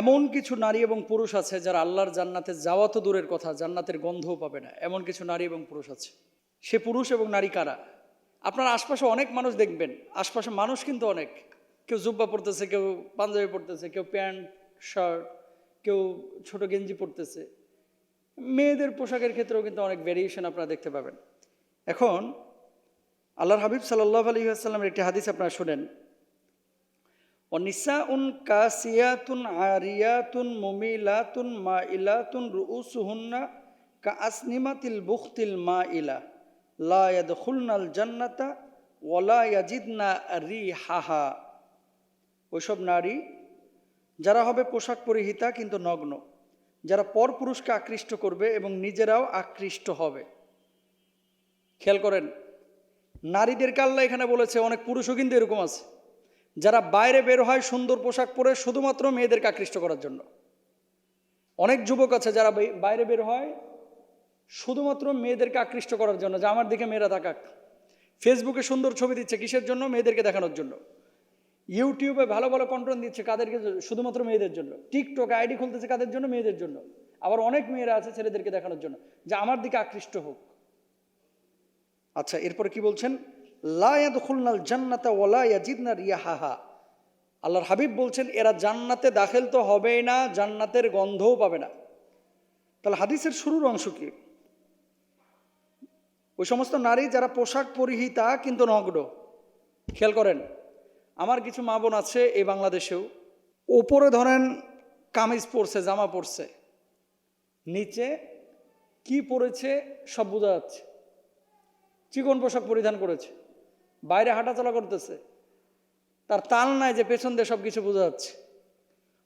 এমন কিছু নারী এবং পুরুষ আছে যারা আল্লাহর জান্নাতে যাওয়া তো দূরের কথা, জান্নাতের গন্ধও পাবে না। এমন কিছু নারী এবং পুরুষ আছে। সে পুরুষ এবং নারী কারা? আপনার আশপাশে অনেক মানুষ দেখবেন, আশপাশে মানুষ কিন্তু অনেক। কেউ জুব্বা পরতেছে, কেউ পাঞ্জাবি পরতেছে, কেউ প্যান্ট, শার্ট, কেউ ছোট গেঞ্জি পরতেছে। মেয়েদের পোশাকের ক্ষেত্রেও কিন্তু অনেক ভেরিয়েশন আপনারা দেখতে পাবেন। এখন আল্লাহর হাবিব সাল্লাহ আলী আসাল্লামের একটি হাদিস আপনারা শোনেন। অনিসাউন কাসিয়াতুন আরিয়াতুন মুমিলাতুন মা ইলাতুন রুউসুহুন্না কা আসনিমাতিল বুখতিল মা ইলা লা ইয়াদখুলনাল জান্নাতা ওয়ালা ইয়াজিদনা রিহাহা ওইসব নারী যারা হবে পোশাক পরিহিতা কিন্তু নগ্ন, যারা পরপুরুষকে আকৃষ্ট করবে এবং নিজেরাও আকৃষ্ট হবে। খেয়াল করেন, নারীদেরকে আল্লাহ এখানে বলেছে, অনেক পুরুষও কিন্তু এরকম আছে। যারা বাইরে বের হয় সুন্দর পোশাক পরে শুধুমাত্র মেয়েদেরকে আকৃষ্ট করার জন্য। অনেক যুবক আছে যারা বাইরে বের হয় শুধুমাত্র মেয়েদেরকে আকৃষ্ট করার জন্য, যে আমার দিকে মেয়েরা তাকাক। ফেসবুকে সুন্দর ছবি দিচ্ছে কিসের জন্য? মেয়েদেরকে দেখানোর জন্য। ইউটিউবে ভালো ভালো কন্টেন্ট দিচ্ছে কাদেরকে শুধুমাত্র মেয়েদের জন্য। টিকটক আইডি খুলতেছে কাদের জন্য? মেয়েদের জন্য। আবার অনেক মেয়েরা আছে ছেলেদেরকে দেখানোর জন্য, যে আমার দিকে আকৃষ্ট হোক। আচ্ছা এরপরে কি বলছেন? লায়াদুল জান্নাতা ওলা ইয়াজিদনা রিয়াহাহা। আল্লাহর হাবিব বলছেন, এরা জান্নাতে দাখিল তো হবেই না, জান্নাতের গন্ধও পাবে না। তাহলে হাদিসের শুরুর অংশ কি? ওই সমস্ত নারী যারা পোশাক পরিহিতা কিন্তু নগ্ন, খেয়াল করেন, আমার কিছু মা বোন আছে এই বাংলাদেশেও, ওপরে ধরেন কামিজ পরছে, জামা পরছে, নিচে কি পরেছে সব বোঝা যাচ্ছে। চিকন পোশাক পরিধান করেছে। বাইরে হাঁটাচলা করতেছে। তার তাল নাই যে পেছন দিয়ে সব কিছু বোঝা যাচ্ছে।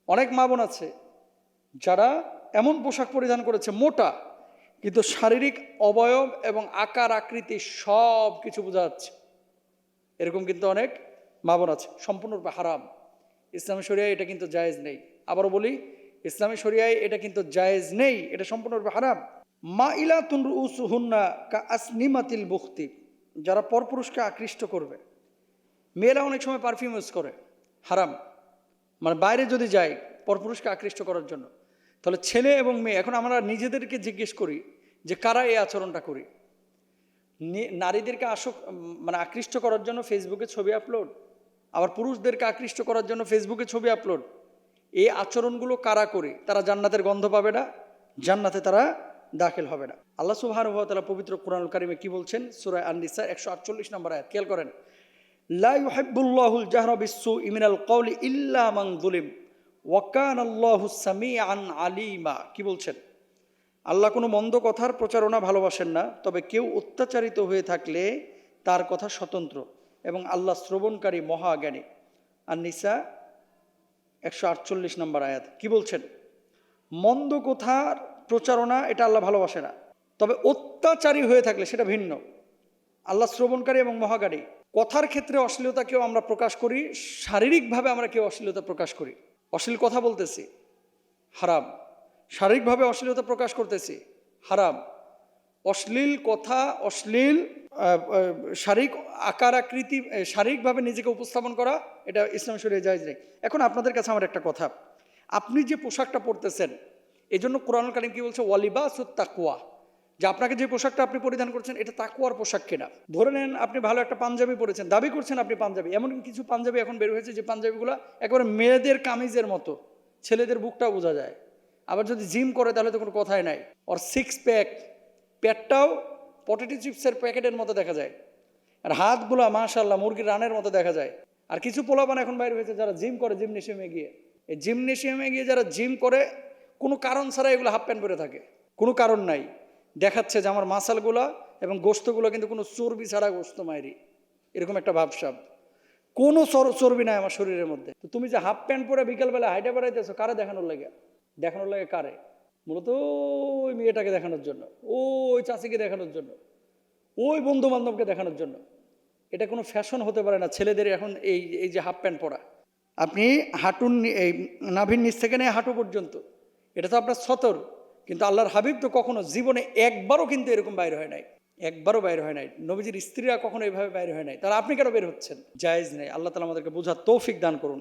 অনেক মা বোন আছে, যারা এমন পোশাক পরিধান করেছে মোটা, কিন্তু শারীরিক অবয়ব এবং আকার, আকৃতি সব কিছু বোঝা যাচ্ছে। এরকম কিন্তু অনেক মা বোন আছে, সম্পূর্ণরূপে হারাম। ইসলামী শরিয়ায় এটা কিন্তু জায়েজ নেই। আবারও বলি, ইসলামী শরিয়ায় এটা কিন্তু জায়েজ নেই, এটা সম্পূর্ণরূপে হারাম। মা ইলাতুন রুসুহুন্না কা আসনিমাতিল বুখতি, যারা পরপুরুষকে আকৃষ্ট করবে। মেয়েরা অনেক সময় পারফিউম ইউজ করে, হারাম। মানে বাইরে যদি যায় পরপুরুষকে আকৃষ্ট করার জন্য। তাহলে ছেলে এবং মেয়ে, এখন আমরা নিজেদেরকে জিজ্ঞেস করি যে কারা এই আচরণটা করি? নারীদেরকে আসক মানে আকৃষ্ট করার জন্য ফেসবুকে ছবি আপলোড আবার পুরুষদেরকে আকৃষ্ট করার জন্য ফেসবুকে ছবি আপলোড এই আচরণগুলো কারা করে? তারা জান্নাতের গন্ধ পাবে না? জান্নাতে তারা দাখিল হবে না। আল্লাহ সুবাহ পবিত্র কোরআন কারিমে কি বলছেন? সুরায় আননিসা একশো আটচল্লিশ নম্বর আয়াত। খেয়াল করেন। লা ইউহিব্বুল্লাহুল জাহরা বিসসু ইমিনাল কওলি ইল্লা যুলিম ওয়াকান আল্লাহু সামিআন আলিমা। কি বলছেন? আল্লাহ কোনো মন্দ কথার প্রচারণা ভালোবাসেন না, তবে কেউ অত্যাচারিত হয়ে থাকলে তার কথা স্বতন্ত্র এবং আল্লাহ শ্রবণকারী মহাজ্ঞানী। আর নিসা একশো আটচল্লিশ নম্বর আয়াত। কি বলছেন? মন্দ কথার প্রচারণা এটা আল্লাহ ভালোবাসে না। তবে অত্যাচারী হয়ে থাকলে সেটা ভিন্ন। আল্লাহ শ্রবণকারী এবং মহাগারী কথার ক্ষেত্রে অশ্লীলতাকেও আমরা প্রকাশ করি, শারীরিকভাবে আমরা কেউ অশ্লীলতা প্রকাশ করি। অশ্লীল কথা বলতেছি, হারাম। শারীরিকভাবে অশ্লীলতা প্রকাশ করতেছি, হারাম। অশ্লীল কথা, অশ্লীল শারীরিক আকার, আকৃতি শারীরিকভাবে নিজেকে উপস্থাপন করা, এটা ইসলাম শরীরে যায় নেই। এখন আপনাদের কাছে আমার একটা কথা। আপনি যে পোশাকটা পরতেছেন এই জন্য কোরআন কারিম কি বলছে? ওয়ালিবাস তাকুয়া যে আপনাকে যে পোশাকটা আপনি পরিধান করছেন, এটা তাকুয়ার পোশাক কেনা? ধরে নেন আপনি ভালো একটা পাঞ্জাবি পরেছেন, দাবি করছেন আপনি পাঞ্জাবি। এমন কিছু পাঞ্জাবি এখন বের হয়েছে যে পাঞ্জাবিগুলো একেবারে মেয়েদের কামিজের মতো, ছেলেদের বুকটাও বোঝা যায়। আবার যদি জিম করে তাহলে তো কোনো কথাই নাই। ওর সিক্স প্যাক প্যাটটাও পটেটো চিপসের প্যাকেটের মতো দেখা যায়। আর হাতগুলো মাশাল্লাহ মুরগির রানের মতো দেখা যায়। আর কিছু পোলাপান এখন বাইরে হয়েছে যারা জিম করে জিমনেশিয়ামে গিয়ে। এই জিমনেশিয়ামে গিয়ে যারা জিম করে কোনো কারণ ছাড়া এগুলো হাফ প্যান্ট পরে থাকে। কোনো কারণ নাই। দেখাচ্ছে যে আমার মাসালগুলো এবং গোস্তগুলো কিন্তু কোনো চর্বি ছাড়া গোস্ত মায়েরই এরকম একটা ভাবসাব। কোনো চর- চর্বি নাই আমার শরীরের মধ্যে। তো তুমি যে হাফ প্যান্ট পরে বিকালবেলা হাইটে বেড়াইতেছো, কারে দেখানোর লাগে? দেখানোর লাগে কারে? মূলত ওই মেয়েটাকে দেখানোর জন্য, ওই চাষিকে দেখানোর জন্য, ওই বন্ধু বান্ধবকে দেখানোর জন্য। এটা কোনো ফ্যাশন হতে পারে না, ছেলেদের এখন এই এই যে হাফ প্যান্ট পরা। আপনি হাঁটুর নি- এই নাভির নিচ থেকে নিয়ে হাঁটু পর্যন্ত। এটা তো আপনার সতর, কিন্তু আল্লাহর হাবিব তো কখনো জীবনে একবারও কিন্তু এরকম বাইরে হয় নাই, একবারও বাইরে হয় নাই। নবীজির স্ত্রীরা কখনো এভাবে বাইরে হয় নাই। তারা আপনি কেন বের হচ্ছেন? জায়েজ নেই। আল্লাহ তালা আমাদেরকে বোঝার তৌফিক দান করুন।